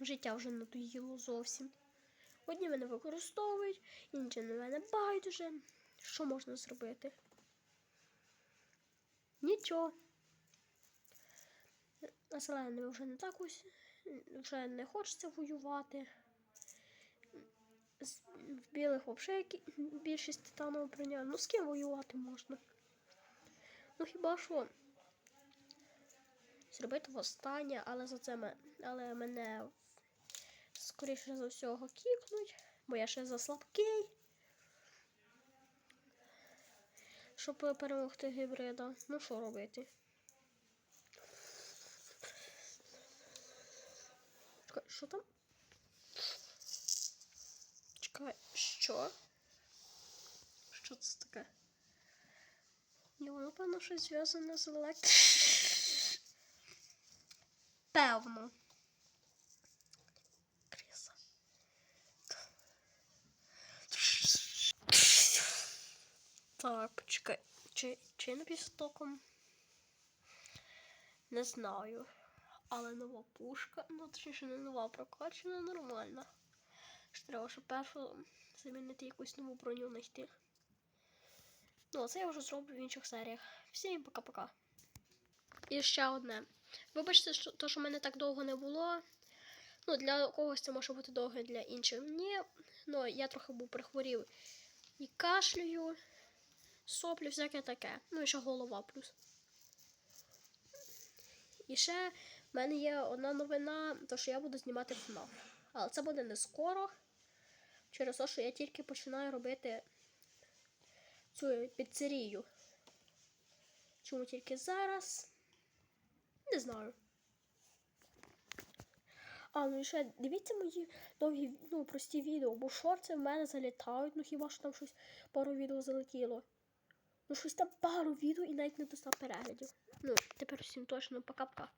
життя вже надоїло зовсім. Одні мене використовують, інші на мене байдуже. Що можна зробити? Нічого. На зеленими вже не так ось, вже не хочеться воювати. З- білих взагалі більшість титанового броня. Ну з ким воювати можна? Ну хіба що зробити востаннє, але за це ме- але мене скоріше за всього кікнуть, бо я ще заслабкий. Щоб перемогти гібрида. Ну що робити? Чекай, що там? Чекай, що? Що це таке? Ні, воно, певно, щось зв'язане з електрикою. Певно. Так, почекай. Чи, чи не під стоком? Не знаю. Але нова пушка, ну точніше не нова, прокачана нормальна. Ж треба, щоб першу замінити якусь нову броню знайти. Ну, а це я вже зроблю в інших серіях. Всім пока-пока. І ще одне. Вибачте, що то, що мене так довго не було. Ну, для когось це може бути довго, для інших ні. Ну, я трохи був прихворів і кашлюю, соплю, всяке таке. Ну, і ще голова плюс. І ще в мене є одна новина, то що я буду знімати FNAF. Але це буде не скоро. Через те, що я тільки починаю робити цю піцерію. Чому тільки зараз? Не знаю. А, ну і ще дивіться мої довгі, ну, прості відео, бо шорти в мене залітають, ну хіба що там щось пару відео залетіло. Ну щось там пару відео і навіть не до 100 переглядів. Ну, тепер всім точно пока-пока.